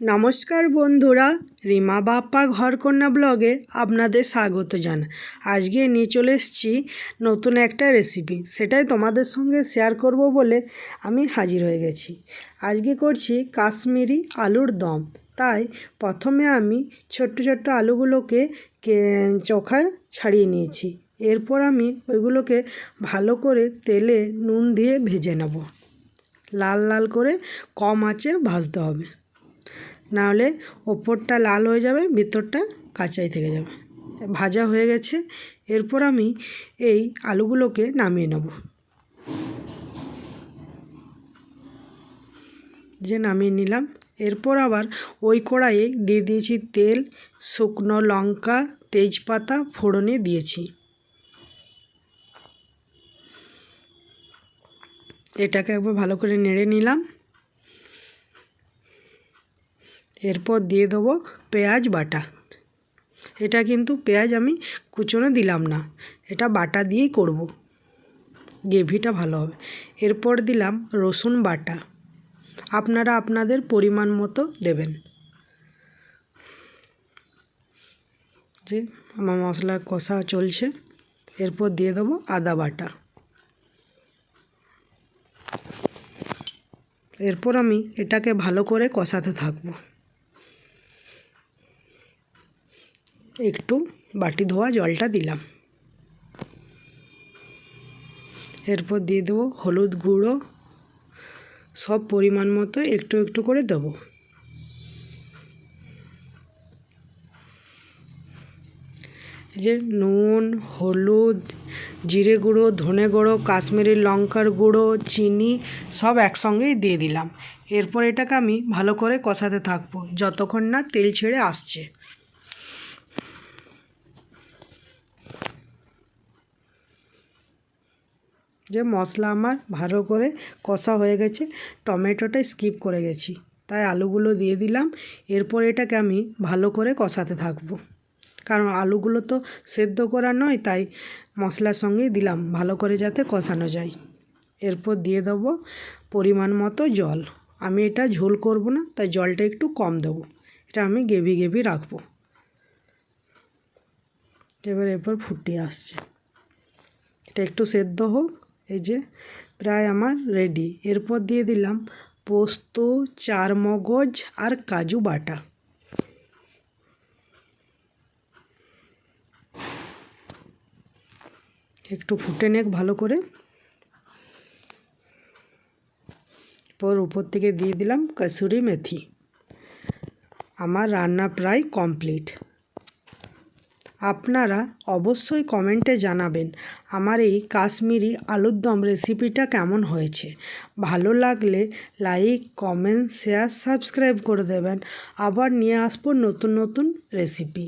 নমস্কার বন্ধুরা, রিমা বাপ্পা ঘরকন্যা ব্লগে আপনাদের স্বাগত জানাই আজকে নিয়ে চলে এসেছি নতুন একটা রেসিপি সেটাই তোমাদের সঙ্গে শেয়ার করব বলে আমি হাজির হয়ে গেছি। আজকে করছি কাশ্মীরি আলুর দম। তাই প্রথমে আমি ছোট্ট ছোট্ট আলুগুলোকে চোখা ছাড়িয়ে নিয়েছি। এরপর আমি ওইগুলোকে ভালো করে তেলে নুন দিয়ে ভেজে নেব। লাল লাল করে কম আঁচে ভাজতে হবে। নাহলে ওপরটা লাল হয়ে যাবে, ভিতরটা কাঁচাই থেকে যাবে। ভাজা হয়ে গেছে। এরপর আমি এই আলুগুলোকে নামিয়ে নেব। যে নামিয়ে নিলাম। এরপর আবার ওই কড়াইয়ে দিয়ে দিয়েছি তেল, শুকনো লঙ্কা, তেজপাতা, ফোড়নে দিয়েছি। এটাকে একবার ভালো করে নেড়ে নিলাম। এরপর দিয়ে দেবো পেঁয়াজ বাটা। এটা কিন্তু পেঁয়াজ আমি কুচনো দিলাম না, এটা বাটা দিয়েই করব। গ্রেভিটা ভালো হবে। এরপর দিলাম রসুন বাটা। আপনারা আপনাদের পরিমাণ মতো দেবেন। যে আমার মশলা কষা চলছে, এরপর দিয়ে দেবো আদা বাটা। এরপর আমি এটাকে ভালো করে কষাতে থাকব। একটু বাটি ধোয়া জলটা দিলাম। এরপর দিয়ে দেবো হলুদ গুঁড়ো। সব পরিমাণ মতো একটু একটু করে দেবো। যে নুন, হলুদ, জিরে গুঁড়ো, ধনে গুঁড়ো, কাশ্মীরি লঙ্কার গুঁড়ো, চিনি সব একসঙ্গেই দিয়ে দিলাম। এরপর এটাকে আমি ভালো করে কষাতে থাকব, যতক্ষণ না তেল ছেড়ে আসছে। যে মশলা আমার ভালো করে কষা হয়ে গেছে, টমেটোটা স্কিপ করে গেছি। তাই আলুগুলো দিয়ে দিলাম, এরপর এটাকে আমি ভালো করে কষাতে থাকব। কারণ আলুগুলো তো সেদ্ধ করা নয়, তাই মশলার সঙ্গেই দিলাম, ভালো করে যাতে কষানো যায়। এরপর দিয়ে দেবো পরিমাণ মতো জল। আমি এটা ঝোল করব না, তাই জলটা একটু কম দেবো। এটা আমি গেভি গেভি রাখব। এবার এরপর ফুটিয়ে আসছে। এটা একটু সেদ্ধ হোক। এই যে, প্রায় আমার রেডি এরপর দিয়ে দিলাম পোস্ত চার মগজ আর কাজু বাটা। একটু ফুটে নেক ভালো করে। পর উপর থেকে দিয়ে দিলাম কসুরি মেথি। আমার রান্না প্রায় কমপ্লিট আপনারা অবশ্যই কমেন্টে জানাবেন আমার এই কাশ্মীরি আলুর দম রেসিপিটা কেমন হয়েছে। ভালো লাগলে লাইক কমেন্ট শেয়ার সাবস্ক্রাইব করে দেবেন। আবার নিয়ে আসব নতুন নতুন রেসিপি